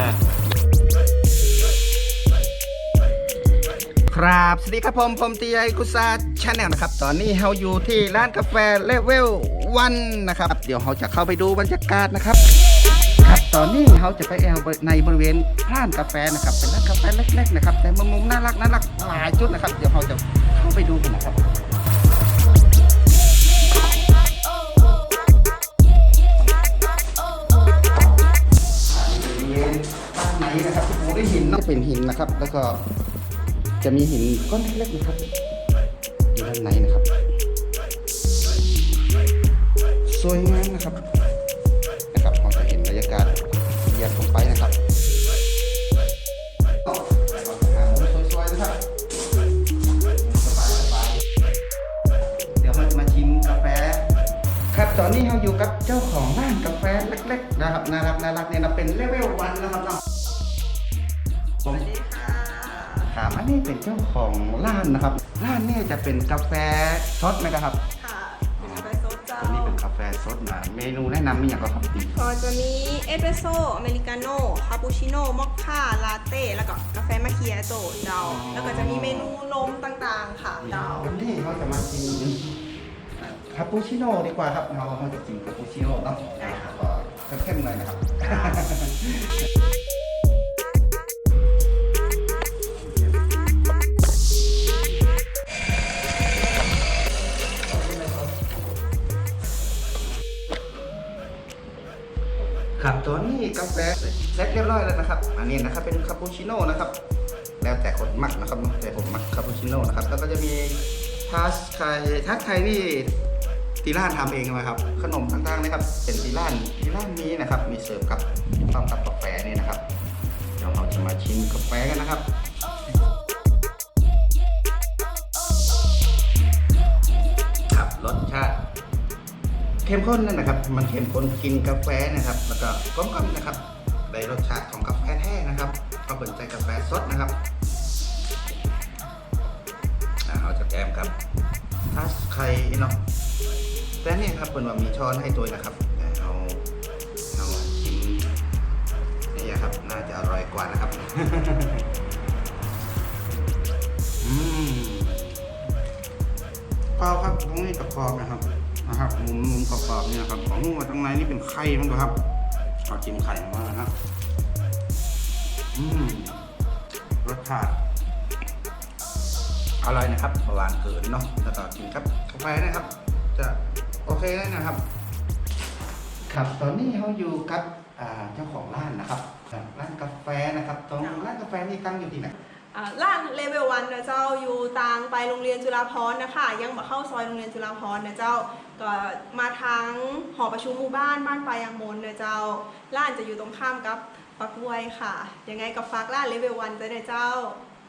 มา ครับสวัสดีครับผม ผมตีไอกุซาชาแนลนะครับ ตอนนี้เราอยู่ที่ร้านกาแฟเลเวลวันนะครับ เดี๋ยวเราจะเข้าไปดูบรรยากาศนะครับ ครับตอนนี้เราจะไปแอลในบริเวณร้านกาแฟนะครับ เป็นร้านกาแฟเล็กๆนะครับ แต่มุมๆน่ารักน่ารักหลายจุดนะครับ เดี๋ยวเราจะเข้าไปดูกันนะครับ เป็นหินนะครับ แล้วก็จะมีหินก้อนเล็กๆนะครับอยู่ด้านในนะครับ สวยงามนะครับนะครับเราจะเห็นบรรยากาศเยียบลงไปนะครับหามุมสวยๆนะครับสบายๆเดี๋ยวเราจะมาชิมกาแฟครับตอนนี้เราอยู่กับเจ้าของร้านกาแฟเล็กๆนะครับน่ารักน่ารักเนี่ยนะเป็นเลเวลวันนะครับ ครับอันนี้เป็นเจ้าของร้านนะครับ ร้านเนี่ยจะเป็นกาแฟซดไหมครับค่ะเป็นกาแฟโซดเจ้าตัวนี้เป็นกาแฟซดนะเมนูแนะนำมีอย่างก็ครับดีก็จะมีเอสเปรสโซ่อเมริกาโน่คาปูชิโน่มอคค่าลาเต้แล้วก็กาแฟมาเคียโตเจ้าแล้วก็จะมีเมนูนมต่างๆ ค่ะเจ้าวันนี้เราจะมาชิมคาปูชิโน่ดีกว่าครับเราเราจะชิมคาปูชิโน่เนาะก็เข้มๆหน่อยนะครับ ครับตัวนี้กาแฟเซ็จเรียบร้อยแล้วนะครับอันนี้นะครับเป็นคาปูชิโน่นะครับแล้วแต่คนมักนะครับแต่ผมมักคาปูชิโน่นะครับแล้วก็จะมีทัสไคทัสไคนี่ที่ร้านทำเองนะครับ ขนมต่างๆนะครับ เป็นที่ร้านที่ร้านนี้นะครับ มีเสิร์ฟกับพร้อมกับกาแฟนี่นะครับเดี๋ยวเราจะมาชิมกาแฟกันนะครับ เข้มข้นนั่นนะครับ มันเข้มข้นกินกาแฟนะครับ แล้วก็กลมๆนะครับได้รสชาติของกาแฟแท้นะครับก็เป็นใจกาแฟสดนะครับเอาเราจะแกมครับทัสไข่เนาะแต่นี่ครับเป็นว่ามีช้อนให้ตัวนะครับเอาเอาชิมนี่ครับน่าจะอร่อยกว่านะครับอืมกรอบครับตรงนี้กับกรอนะครับ นะครับมุมมุมกรอบๆเนี่ยครับของหัวตรงในนี่เป็นไข่มันก็ครับเอาจิ้มไข่มานะครับอืมรสชาติอร่อยนะครับหวานเกินเนาะแล้วก็กินครับกาแฟนะครับ จะโอเคเลยนะครับ ครับตอนนี้เราอยู่กับเจ้าของร้านนะครับร้านกาแฟนะครับ ตรงร้านกาแฟนี่ตั้งอยู่ที่ไหน อ่าร้านเลเวลวันนะเจ้าอยู่ตางไปโรงเรียนจุฬาภรณ์นะคะยังมาเข้าซอยโรงเรียนจุฬาภรณ์นะเจ้าก็มาทางหอประชุมหมู่บ้านบ้านปลายางมนนะเจ้าร้านจะอยู่ตรงข้ามกับปักบวยค่ะ ยังไงก็ฝากร้านเลเวลวันด้วยนะเจ้า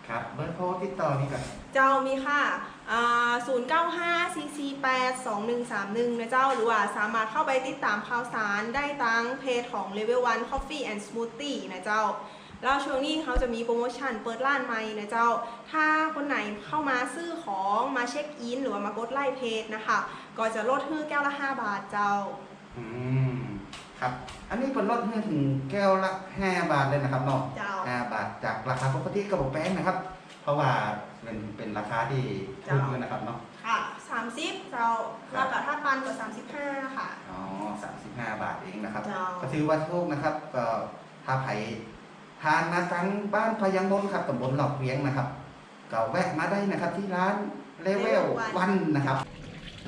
ครับเบอร์โทรติดต่อนี่กันเจ้ามีค่ะอ่า095 448 2131นะเจ้า หรือว่าสามารถเข้าไปติดตามข่าวสารได้ตั้งเพจของ Level 1 Coffee and Smoothie นะเจ้า แล้วช่วงนี้เขาจะมีโปรโมชั่นเปิดร้านใหม่นะเจ้า ถ้าคนไหนเข้ามาซื้อของมาเช็คอิน หรือว่ามากดไลค์เพจนะคะ ก็จะลดให้แก้วละ 5 บาทเจ้า อืมครับ อันนี้เป็นลดให้ถึงแก้วละ 5 บาทเลยนะครับเนาะเจ้า5บาทจากราคาปกติกระบอกแป้งนะครับ เพราะว่าเป็นเป็นราคาที่ถูกเลยนะครับเนาะ ค่ะ 30 เจ้าแล้วก็ถ้าปันก็35 ค่ะ อ๋อ35บาทเองนะครับ เจ้า ก็ถือว่าถูกนะครับ ก็ถ้าใค รทานมาทั้งบ้านพยังนนท์ครับตำบลหลอกเวียงนะครับก็แวะมาได้นะครับที่ร้านเลเวล Level วันนะครับ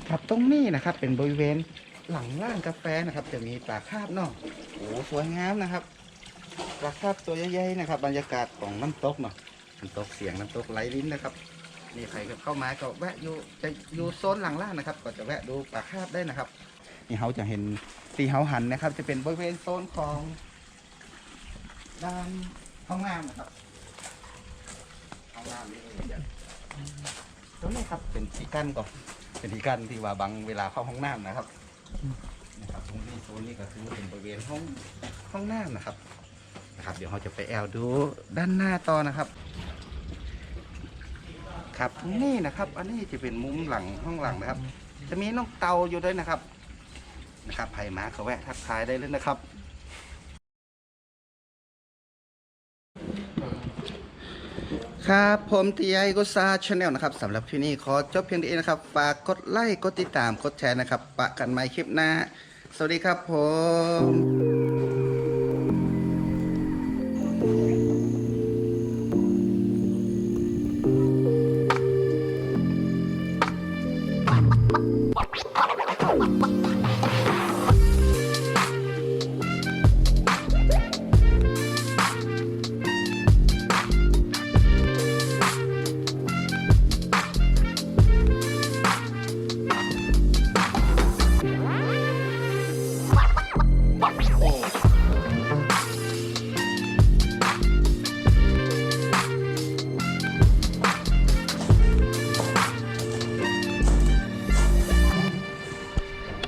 ครับตรงนี้นะครับเป็นบริเวณหลังร้านกาแฟนะครับ จะมีปลาคาบเนาะโอ้สวยงามนะครับปลาคาบตัวใหญ่ๆนะครับ บรรยากาศของน้ำตกเนาะน้ำตกเสียงน้ำตกไหลลิ้นนะครับนี่ใครก็เข้ามาก็แวะอยู่จะอยู่โซนหลังร้านนะครับ ก็จะแวะดูปลาคาบได้นะครับ นี่เขาจะเห็นตีเขาหันนะครับ จะเป็นบริเวณโซนของ ด้านห้องน้ำนะครับห้องน้ำนี่ตรงนี้ครับเป็นที่กั้นก่อนเป็นที่กั้นที่ว่าบังเวลาเข้าห้องน้ำนะครับนะครับตรงนี้โซนนี้ก็คือเป็นบริเวณห้องห้องน้ำนะครับนะครับ เดี๋ยวเราจะไปแอลดูด้านหน้าต่อนะครับ ครับนี่นะครับ อันนี้จะเป็นมุมหลังห้องหลังนะครับ จะมีน้องเตาอยู่ด้วยนะครับนะครับไผ่มาเขาแวะทักทายได้เลยนะครับ ครับผมทีไอโกซาชาแนลนะครับสำหรับที่นี่ขอจบเพียงเท่านี้นะครับ ฝากกดไลค์กดติดตามกดแชร์นะครับ ปะกันใหม่คลิปหน้า สวัสดีครับผม